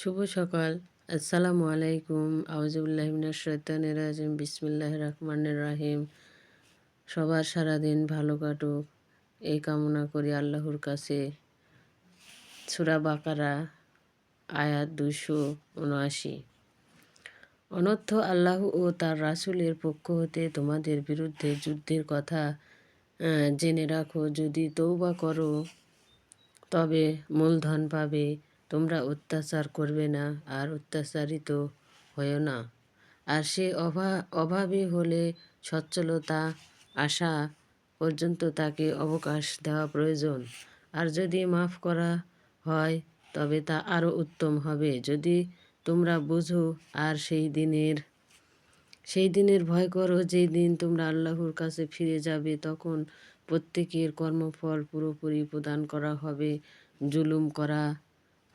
শুভ সকাল। আসসালামু আলাইকুম। আউজুবিল্লাহিমিনার শৈতানির রাজিম। বিসমিল্লাহ রহমানির রাহিম। সবার সারাদিন ভালো কাটুক। এই কামনা করি আল্লাহর কাছে। সুরা বাকারা, আয়াত দুশো উনআশি। অনর্থ আল্লাহ ও তার রাসুলের পক্ষ হতে তোমাদের বিরুদ্ধে যুদ্ধের কথা জেনে রাখো। যদি তৌবা করো, তবে মূলধন পাবে। তোমরা অত্যাচার করবে না, আর অত্যাচারিত হয়েও না। আর সে অভা, অভাবে হলে সচ্ছলতা আসা পর্যন্ত তাকে অবকাশ দেওয়া প্রয়োজন। আর যদি মাফ করা হয়, তবে তা আরও উত্তম হবে। যদি তোমরা বুঝো আর সেই দিনের সেই দিনের ভয় করো, যেই দিন তোমরা আল্লাহর কাছে ফিরে যাবে, তখন প্রত্যেকের কর্মফল পুরোপুরি প্রদান করা হবে, জুলুম করা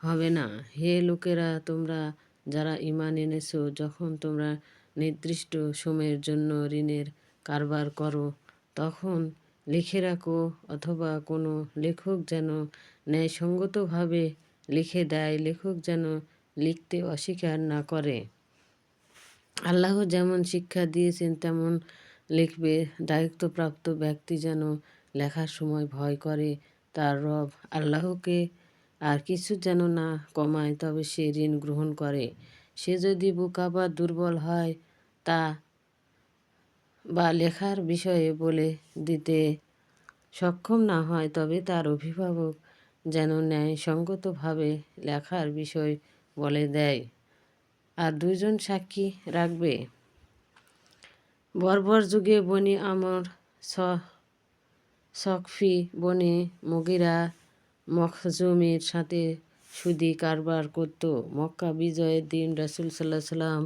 হবে না। হে লোকেরা, তোমরা যারা ইমান এনেছো, যখন তোমরা নির্দিষ্ট সময়ের জন্য ঋণের কারবার করো, তখন লিখে রাখো অথবা কোনো লেখক যেন ন্যায়সঙ্গতভাবে লিখে দেয়, লেখক যেন লিখতে অস্বীকার না করে। আল্লাহ যেমন শিক্ষা দিয়েছেন, তেমন লিখবে। দায়িত্বপ্রাপ্ত ব্যক্তি যেন লেখার সময় ভয় করে, তার রব আল্লাহকে আর কিছু যেন না কমায়, তবে সে ঋণ গ্রহণ করে। সে যদি বোকা বা দুর্বল হয়, তা বা লেখার বিষয়ে বলে দিতে সক্ষম না হয়, তবে তার অভিভাবক যেন ন্যায়সঙ্গতভাবে লেখার বিষয় বলে দেয়। আর দুজন সাক্ষী রাখবে। বর্বর যুগে বনি আমর সকফি বনে মগিরা মখজুমের সাথে সুদি কারবার করত। মক্কা বিজয়ের দিন রাসুল সাল্লাহ সাল্লাম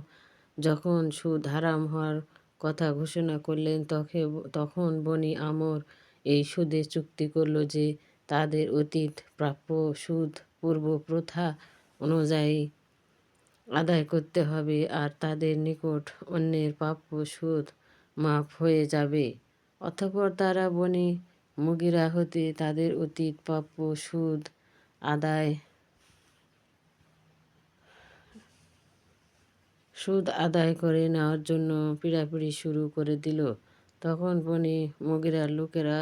যখন সুদ হারাম হওয়ার কথা ঘোষণা করলেন তখন তখন বনি আমর এই সুদে চুক্তি করল যে তাদের অতীত প্রাপ্য সুদ পূর্ব প্রথা অনুযায়ী আদায় করতে হবে আর তাদের নিকট অন্যের প্রাপ্য সুদ মাফ হয়ে যাবে। অতঃপর তারা বনি মুগিরা হতে তাদের অতীত প্রাপ্য সুদ আদায়। সুদ আদায় করে নেওয়ার জন্য পিড়াপিড়ি শুরু করে দিল। তখন বনি মগিরার লোকেরা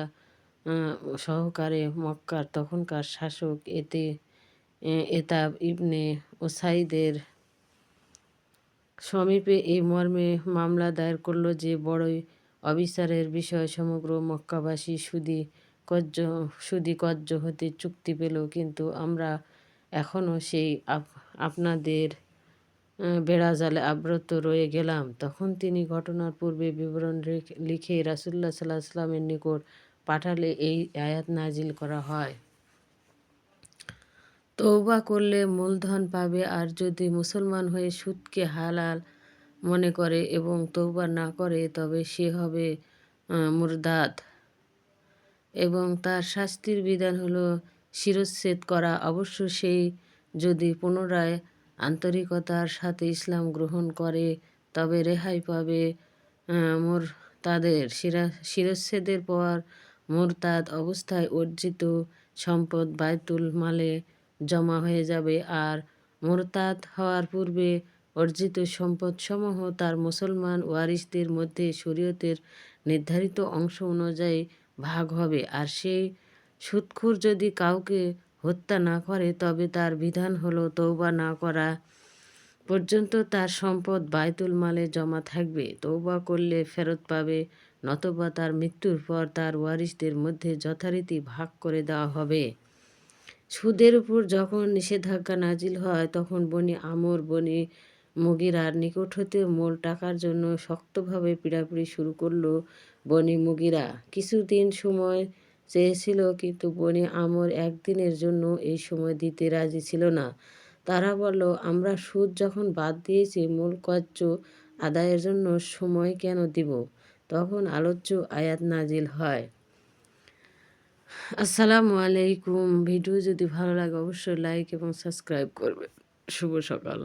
সহকারে মক্কার তখনকার শাসক এতে এতাব ইবনে ওসাইদের সমীপে এই মর্মে মামলা দায়ের করল যে, বড়ই অবিচারের বিষয় সমগ্র মক্কাবাসী সুদি কজ্জ সুদি কজ্জ হতে চুক্তি পেল, কিন্তু আমরা এখনও সেই আপনাদের বেড়াজালে আব্রত রয়ে গেলাম। তখন তিনি ঘটনার পূর্বে বিবরণ লিখে রাসুল্লাহ সাল্লাহ আসলামের নিকট পাঠালে এই আয়াত নাজিল করা হয়। তৌবা করলে মূলধন পাবে, আর যদি মুসলমান হয়ে সুদকে হালাল মনে করে এবং তৌবা না করে তবে সে হবে মুরদাদ। এবং তার শাস্তির বিধান হলো শিরচ্ছেদ করা। অবশ্য সেই যদি পুনরায় আন্তরিকতার সাথে ইসলাম গ্রহণ করে, তবে রেহাই পাবে মোর তাদের শিরা, শিরচ্ছেদের পর মোরতাদ অবস্থায় অর্জিত সম্পদ বায়তুল মালে জমা হয়ে যাবে। আর মোরতাদ হওয়ার পূর্বে অর্জিত সম্পদসমূহ তার মুসলমান ওয়ারিসদের মধ্যে শরীয়তের নির্ধারিত অংশ অনুযায়ী ভাগ হবে। আর সেই সুৎখুর যদি কাউকে হত্যা না করে, তবে তার বিধান হলো তৌবা না করা পর্যন্ত তার সম্পদ বায়তুল মালে জমা থাকবে। তৌবা করলে ফেরত পাবে, নতবা তার মৃত্যুর পর তার ওয়ারিসদের মধ্যে যথারীতি ভাগ করে দেওয়া হবে। সুদের উপর যখন নিষেধাজ্ঞা নাজিল হয়, তখন বনি আমর, বনি মুগিরার নিকট হতে মূল টাকার জন্য শক্তভাবে পিড়াপিড়ি শুরু করল বনি মুগিরা। কিছুদিন সময় চেয়েছিল, কিন্তু বনি আমর একদিনের জন্য এই সময় দিতে রাজি ছিল না। তারা বলল, আমরা সুদ যখন বাদ দিয়েছি, মূল কচ্চ আদায়ের জন্য সময় কেন দিব? তখন আলোচ্য আয়াত নাজিল হয়। আসসালামু আলাইকুম। ভিডিও যদি ভালো লাগে, অবশ্যই লাইক এবং সাবস্ক্রাইব করবে শুভ সকাল।